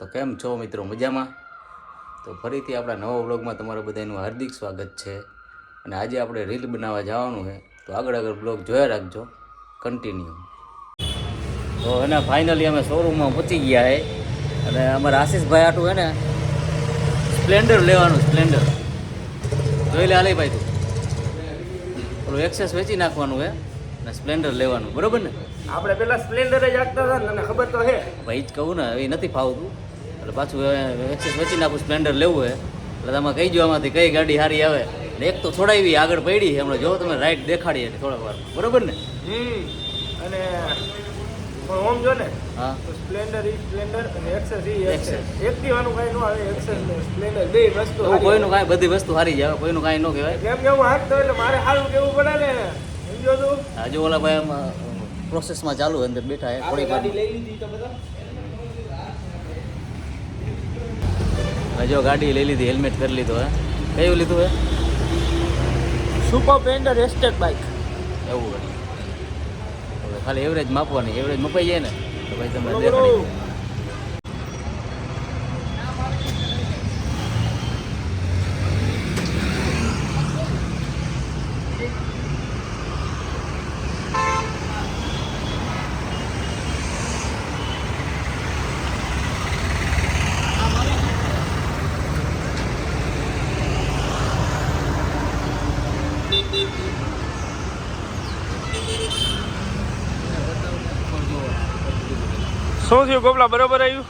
તો કેમ છો મિત્રો? મજામાં? તો ફરીથી આપણા નવા વ્લોગમાં તમારું બધાનું હાર્દિક સ્વાગત છે. અને આજે આપણે રીલ બનાવવા જવાનું છે. તો આગળ આગળ બ્લોગ જોયા રાખજો. કન્ટિન્યુ તો એના ફાઇનલી અમે શોરૂમમાં પહોંચી ગયા છે અને અમારા આશીષભાઈ આટું હે ને સ્પ્લેન્ડર લેવાનું સ્પ્લેન્ડર. જોઈ લે હાલે ભાઈ તું. પેલું એક્સેસ વેચી નાખવાનું હે અને સ્પ્લેન્ડર લેવાનું. બરોબર ને? આપણે પેલા સ્પ્લેન્ડર જ આપતા હતા ને ખબર તો છે ભાઈ જ કહું ને એ નથી ફાવતું. એટલે પાછું એક્સેસ વેચી નાખું સ્પ્લેન્ડર લેવું હોય એટલે તમે કહી જો આમાંથી કઈ ગાડી સારી આવે. ને એક તો થોડાવી આગળ પડી છે હમણાં જો તમે રાઈટ દેખાડી એટલે થોડા વાર. બરોબર ને? હમ અને પણ ઓમ જો ને હા. તો સ્પ્લેન્ડર ઈ સ્પ્લેન્ડર અને એક્સેસ ઈ એક્સેસ એક્ટિવાનું કાંઈ ન આવે એક્સેસ ને સ્પ્લેન્ડર બે વસ્તુ કોઈનું કાંઈ બધી વસ્તુ હારી જ આવે કોઈનું કાંઈ ન કહેવાય. કેમ હાથ તો એટલે મારે સારું કેવું પડે ને? સમજો તું હજુ ઓલા ભાઈ આમાં પ્રોસેસમાં ચાલુ અંદર બેઠા છે થોડી ગાડી લઈ લીધી તો બધા. હજુ ગાડી લઈ લીધી હેલ્મેટ કરી લીધો હે. કયું લીધું હે? સુપર પેન્ડર એસ્ટેટ બાઇક એવું ખાલી એવરેજ માપવાની એવરેજ મપાઈ જાય ને તો ભાઈ તમે દેખાડી શું થયું? ગોપલા બરોબર આવ્યું?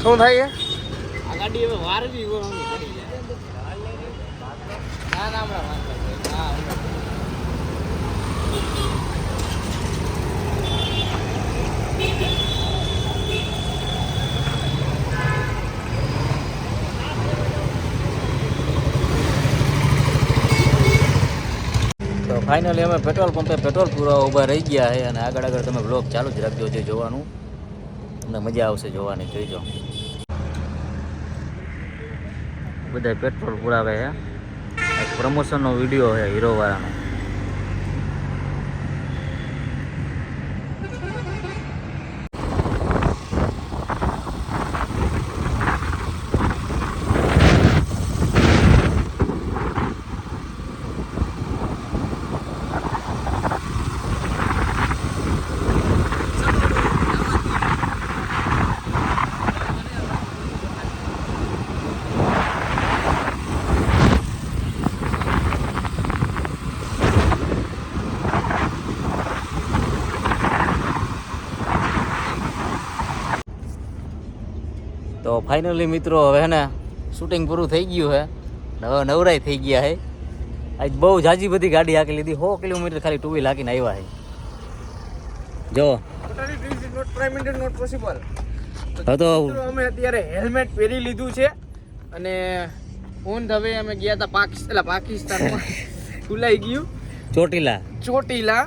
શું થાય આ ગાડી હવે પડી જાય ના ના હમણાં વાંધો નહીં. હા હમણાં. તો ફાઇનલી અમે પેટ્રોલ પંપે પેટ્રોલ પૂરા ઊભા રહી ગયા છે અને આગળ આગળ તમે બ્લોગ ચાલુ જ રાખજો જે જોવાનું. અને મજા આવશે જોવાની જોઈજો બધા પેટ્રોલ પુરાવે છે. પ્રમોશનનો વીડિયો છે હીરોવાળાનો તો ફાઇનલી મિત્રો હવે ને શૂટિંગ પૂરું થઈ ગયું છે હવે નવરાઈ થઈ ગયા છે આજ બહુ જાજી બધી ગાડી હાકી લીધી. સો કિલોમીટર ખાલી ટુ વ્હીલ હાકીને આવ્યા છે જો. હવે તો અમે અત્યારે હેલ્મેટ પહેરી લીધું છે. અને ઓન ધ વે અમે ગયા હતા પાકિસ્તાન પાકિસ્તાનમાં. ખુલાઈ ગયું. ચોટીલા. ચોટીલા.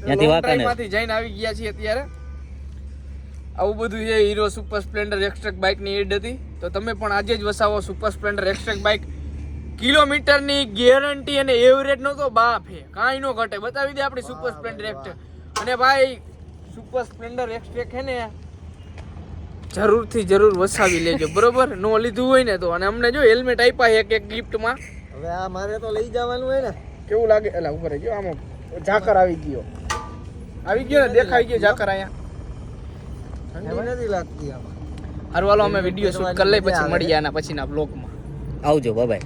ત્યાંથી વાંકાનેર. જઈને આવી ગયા છીએ અત્યારે. આવું બધું છે હીરો સુપર સ્પ્લેન્ડર એક્સ્ટ્રેક બાઇકની એડ હતી. તો તમે પણ આજે જ વસાવો સુપર સ્પ્લેન્ડર એક્સ્ટ્રેક બાઇક કિલોમીટરની ગેરંટી અને એવરેજ નો તો બાપ હે. કાંઈ નો ઘટે. બતાવી દે આપણી સુપર સ્પ્લેન્ડર એક્સ્ટ્રેક અને ભાઈ સુપર સ્પ્લેન્ડર એક્સ્ટ્રેક હે ને જરૂરથી જરૂર વસાવી લેજો. બરોબર? નો લીધું હોય ને તો. અને અમને જો હેલ્મેટ આપ્યા એક એક ગિફ્ટમાં હવે આ મારે તો લઈ જવાનું હોય ને. કેવું લાગે? એલા ઉપર જો આમાં ઝાકર આવી ગયો. આવી ગયો ને? દેખાઈ ગયો ઝાકર અહીંયા. ઠંડી નથી લાગતી આમાં. હારું હાલો અમે વીડિયો શૂટ કરી લઈ પછી મળીએ આના પછીના બ્લોગમાં આવજો બાય